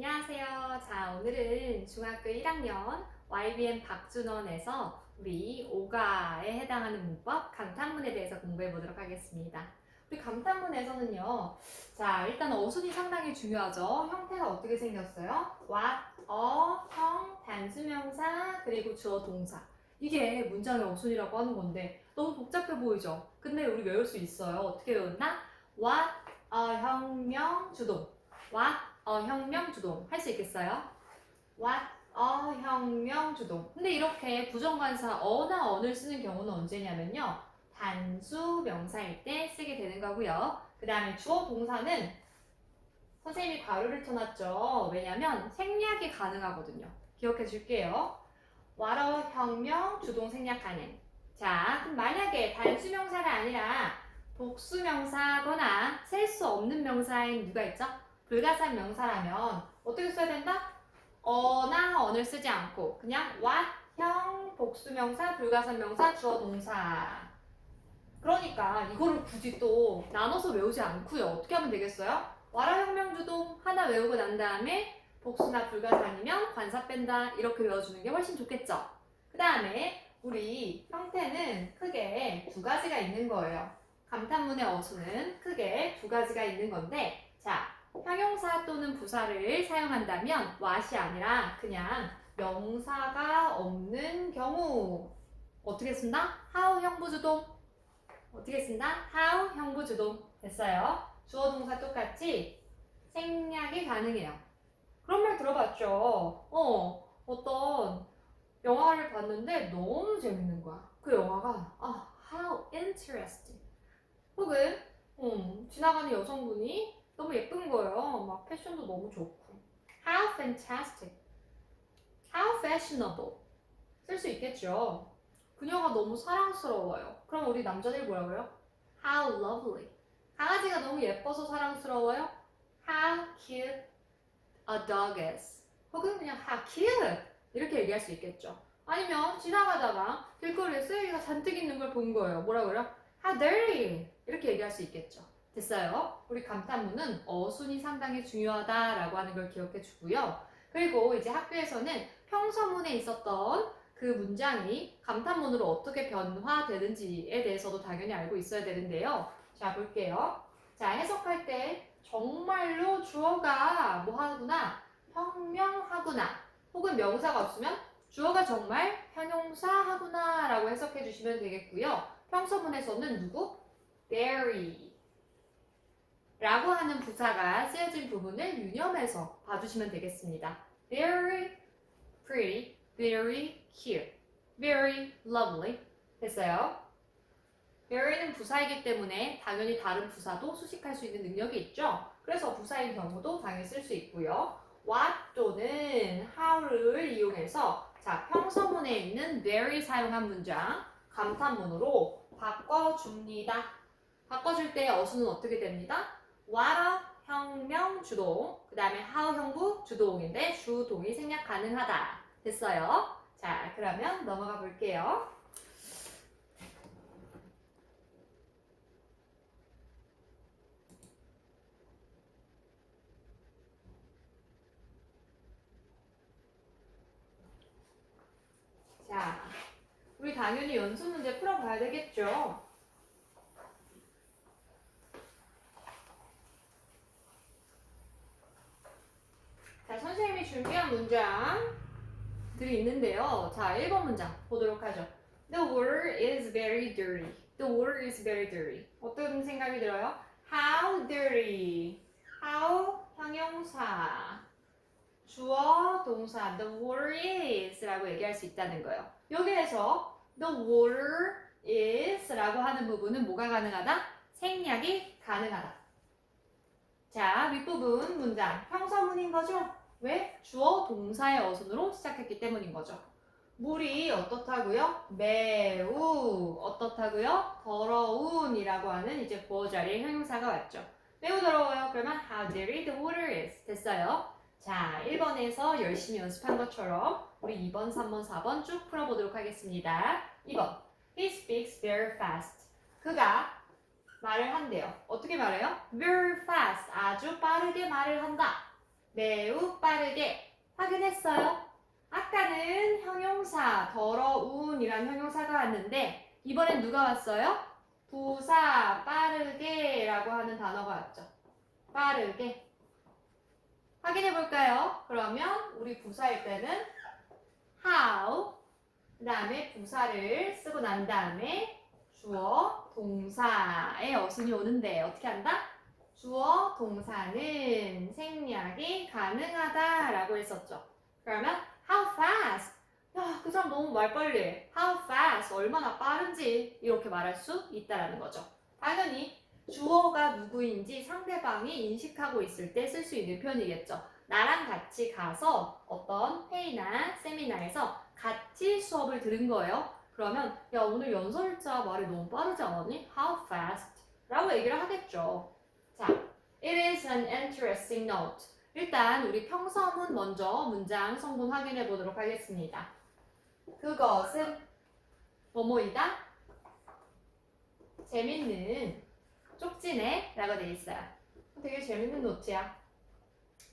안녕하세요. 자, 오늘은 중학교 1학년 YBM 박준원에서 우리 오가에 해당하는 문법 감탄문에 대해서 공부해 보도록 하겠습니다. 우리 감탄문에서는요. 자, 일단 어순이 상당히 중요하죠. 형태가 어떻게 생겼어요? what, 어, 형, 단수명사, 그리고 주어 동사. 이게 문장의 어순이라고 하는 건데 너무 복잡해 보이죠? 근데 우리 외울 수 있어요. 어떻게 외웠나? what, 어, 혁명, 주동. what, 어, 혁명, 주동. 할 수 있겠어요? what, 어, 혁명, 주동. 근데 이렇게 부정관사 어나 언을 쓰는 경우는 언제냐면요. 단수 명사일 때 쓰게 되는 거고요. 그 다음에 주어 동사는 선생님이 가로를 쳐놨죠. 왜냐면 생략이 가능하거든요. 기억해 줄게요. 와러 혁명 주동 생략하는. 자, 그럼 만약에 단수 명사가 아니라 복수 명사거나 셀 수 없는 명사인 누가 있죠? 불가산 명사라면 어떻게 써야 된다? 어나 언을 쓰지 않고 그냥 what, 형, 복수 명사, 불가산 명사, 주어 동사. 그러니까 이거를 굳이 또 나눠서 외우지 않고요. 어떻게 하면 되겠어요? 와라 혁명주동 하나 외우고 난 다음에 복수나 불가산이면 관사 뺀다 이렇게 외워주는 게 훨씬 좋겠죠. 그 다음에 우리 형태는 크게 두 가지가 있는 거예요. 감탄문의 어수는 크게 두 가지가 있는 건데 자 형용사 또는 부사를 사용한다면 what이 아니라 그냥 명사가 없는 경우 어떻게 쓴다? how 형부주동 어떻게 쓴다? how 형부주동 됐어요. 주어 동사 똑같이 생략이 가능해요. 그런 말 들어봤죠? 어, 어떤 영화를 봤는데 너무 재밌는 거야. 그 영화가 아, how interesting. 혹은 음, 지나가는 여성분이 너무 예쁜 거예요. 막 패션도 너무 좋고. How fantastic. How fashionable. 쓸 수 있겠죠. 그녀가 너무 사랑스러워요. 그럼 우리 남자들이 뭐라고요? How lovely. 강아지가 너무 예뻐서 사랑스러워요. How cute a dog is. 혹은 그냥 how cute 이렇게 얘기할 수 있겠죠. 아니면 지나가다가 길거리에 쓰레기가 잔뜩 있는 걸 본 거예요. 뭐라 그래요? How dirty 이렇게 얘기할 수 있겠죠. 됐어요. 우리 감탄문은 어순이 상당히 중요하다라고 하는 걸 기억해 주고요. 그리고 이제 학교에서는 평서문에 있었던 그 문장이 감탄문으로 어떻게 변화되는지에 대해서도 당연히 알고 있어야 되는데요. 자, 볼게요. 자, 해석할 때 정말로 주어가 뭐 하구나, 혁명하구나, 혹은 명사가 없으면 주어가 정말 형용사 하구나 라고 해석해 주시면 되겠고요. 평서문에서는 누구? very 라고 하는 부사가 쓰여진 부분을 유념해서 봐주시면 되겠습니다. very pretty, very cute, very lovely 됐어요. very는 부사이기 때문에 당연히 다른 부사도 수식할 수 있는 능력이 있죠. 그래서 부사인 경우도 당연히 쓸 수 있고요. what 또는 how를 이용해서 자 평서문에 있는 very 사용한 문장 감탄문으로 바꿔줍니다. 바꿔줄 때 어수는 어떻게 됩니다? What 혁명 주동 그 다음에 how 형부 주동인데 주동이 생략 가능하다 됐어요. 자 그러면 넘어가 볼게요. 자, 우리 당연히 연습 문제 풀어봐야 되겠죠? 자, 문장들이 있는데요. 자, 1번 문장 보도록 하죠. The water is very dirty. The water is very dirty. 어떤 생각이 들어요? How dirty. How 형용사. 주어, 동사. The water is 라고 얘기할 수 있다는 거예요. 여기에서 the water is 라고 하는 부분은 뭐가 가능하다? 생략이 가능하다. 자, 윗부분 문장. 형사문인 거죠? 왜? 주어, 동사의 어순으로 시작했기 때문인 거죠. 물이 어떻다고요? 매우 어떻다고요? 더러운이라고 하는 이제 보어 자리에 형용사가 왔죠. 매우 더러워요. 그러면 how dirty the water is. 됐어요. 자, 1번에서 열심히 연습한 것처럼 우리 2번, 3번, 4번 쭉 풀어보도록 하겠습니다. 2번. He speaks very fast. 그가 말을 한대요. 어떻게 말해요? Very fast. 아주 빠르게 말을 한다. 매우 빠르게 확인했어요. 아까는 형용사 더러운이란 형용사가 왔는데 이번엔 누가 왔어요? 부사 빠르게라고 하는 단어가 왔죠. 빠르게. 확인해 볼까요? 그러면 우리 부사일 때는 how 그 다음에 부사를 쓰고 난 다음에 주어 동사의 어순이 오는데 어떻게 한다? 주어 동사는 생략이 가능하다라고 했었죠. 그러면 how fast? 야, 그 사람 너무 말 빨리 해. How fast? 얼마나 빠른지 이렇게 말할 수 있다라는 거죠. 당연히 주어가 누구인지 상대방이 인식하고 있을 때 쓸 수 있는 표현이겠죠. 나랑 같이 가서 어떤 회의나 세미나에서 같이 수업을 들은 거예요. 그러면 야 오늘 연설자 말이 너무 빠르지 않았니? How fast? 라고 얘기를 하겠죠. 자, it is an interesting note. 일단 우리 평서문 먼저 문장 성분 확인해 보도록 하겠습니다. 그것은 뭐뭐이다? 재밌는 쪽지네 라고 되어 있어요. 되게 재밌는 노트야.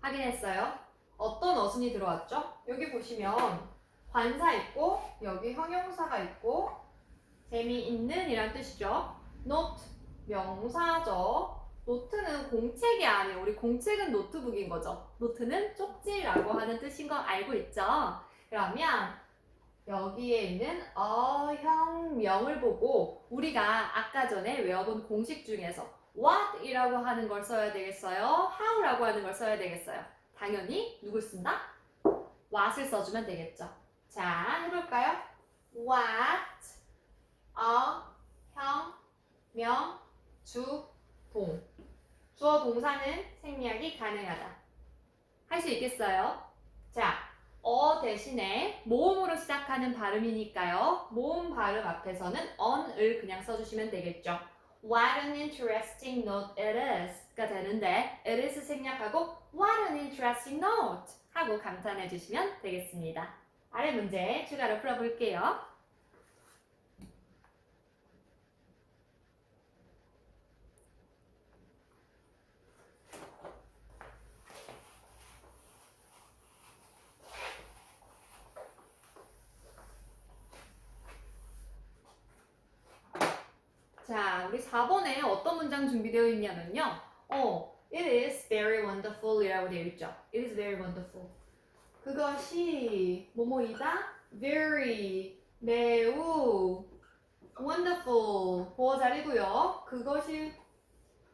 확인했어요. 어떤 어순이 들어왔죠? 여기 보시면 관사 있고 여기 형용사가 있고 재미있는 이란 뜻이죠. note 명사죠. 노트는 공책이 아니에요. 우리 공책은 노트북인 거죠. 노트는 쪽지라고 하는 뜻인 거 알고 있죠? 그러면 여기에 있는 어형명을 보고 우리가 아까 전에 외워본 공식 중에서 what이라고 하는 걸 써야 되겠어요? how라고 하는 걸 써야 되겠어요? 당연히 누굴 쓴다? what을 써주면 되겠죠. 자, 해볼까요? what, 어, 형, 명, 주, 동. 주어 동사는 생략이 가능하다. 할 수 있겠어요? 자, 어 대신에 모음으로 시작하는 발음이니까요. 모음 발음 앞에서는 on을 그냥 써주시면 되겠죠. What an interesting note it is가 되는데 it is 생략하고 What an interesting note 하고 감탄해 주시면 되겠습니다. 아래 문제 추가로 풀어볼게요. 자, 우리 4번에 어떤 문장 준비되어 있냐면요. 어, it is very wonderful 이라고 되어 있죠. it is very wonderful. 그것이 뭐뭐이다? very, 매우, wonderful, 보어 자리고요. 그것이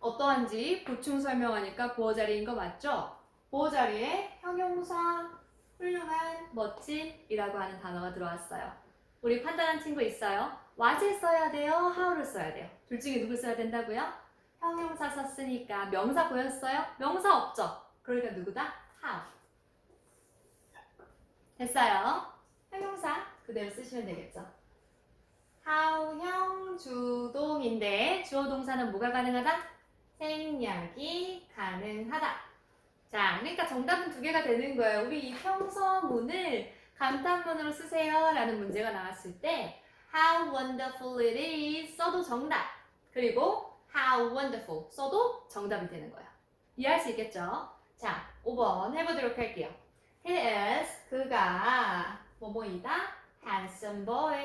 어떠한지 보충 설명하니까 보어 자리인 거 맞죠? 보어 자리에 형용사, 훌륭한, 멋진이라고 하는 단어가 들어왔어요. 우리 판단한 친구 있어요? What을 써야 돼요? how를 써야 돼요? 둘 중에 누굴 써야 된다고요? 형용사 썼으니까 명사 보였어요? 명사 없죠? 그러니까 누구다? how. 됐어요. 형용사 그대로 쓰시면 되겠죠. how형 주동인데 주어 동사는 뭐가 가능하다? 생략이 가능하다. 자, 그러니까 정답은 두 개가 되는 거예요. 우리 이 평서문을 감탄문으로 쓰세요 라는 문제가 나왔을 때 How wonderful it is. 써도 정답. 그리고 How wonderful. 써도 정답이 되는 거예요 이해할 수 있겠죠? 자 5번 해보도록 할게요. He is 그가 뭐뭐이다? handsome boy.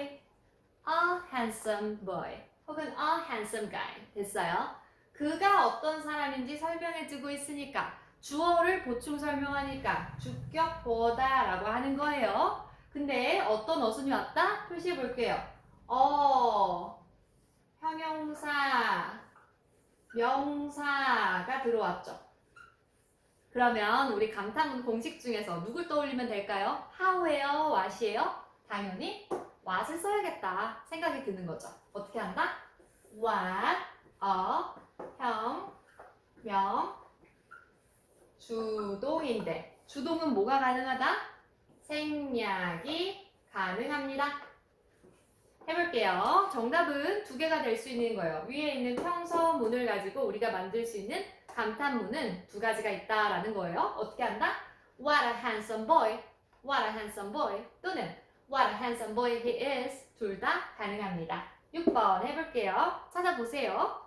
A handsome boy. 혹은 a handsome guy. 됐어요? 그가 어떤 사람인지 설명해주고 있으니까 주어를 보충 설명하니까 주격 보어다라고 하는 거예요. 근데 어떤 어순이 왔다? 표시해 볼게요. 어, 형용사, 명사가 들어왔죠. 그러면 우리 감탄문 공식 중에서 누굴 떠올리면 될까요? how예요? what이에요? 당연히 what을 써야겠다 생각이 드는 거죠. 어떻게 한다? what, a, 형, 명, 주동인데 주동은 뭐가 가능하다? 생략이 가능합니다. 해볼게요. 정답은 두 개가 될 수 있는 거예요. 위에 있는 평서문을 가지고 우리가 만들 수 있는 감탄문은 두 가지가 있다라는 거예요. 어떻게 한다? What a handsome boy. What a handsome boy. 또는 What a handsome boy he is. 둘 다 가능합니다. 6번 해볼게요. 찾아보세요.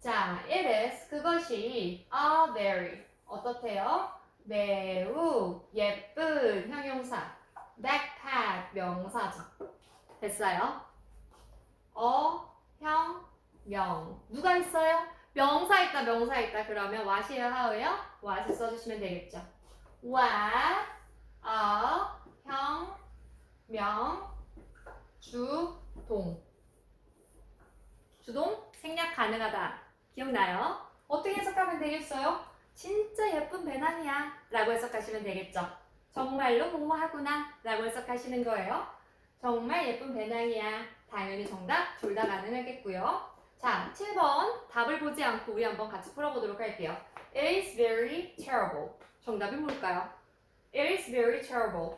자, it is 그것이 a very 어떻대요? 매우 예쁜 형용사. backpack 명사죠. 됐어요? 어, 형, 명. 누가 있어요? 명사 있다, 명사 있다. 그러면 what이에요, how예요? what을 써주시면 되겠죠. what, 어, 형, 명, 주, 동. 주동, 생략 가능하다. 기억나요? 어떻게 해석하면 되겠어요? 진짜 예쁜 배낭이야. 라고 해석하시면 되겠죠. 정말로 뭐뭐하구나. 라고 해석하시는 거예요. 정말 예쁜 배낭이야. 당연히 정답 둘 다 가능하겠고요. 자, 7번 답을 보지 않고 우리 한번 같이 풀어보도록 할게요. It is very terrible. 정답이 뭘까요? It is very terrible.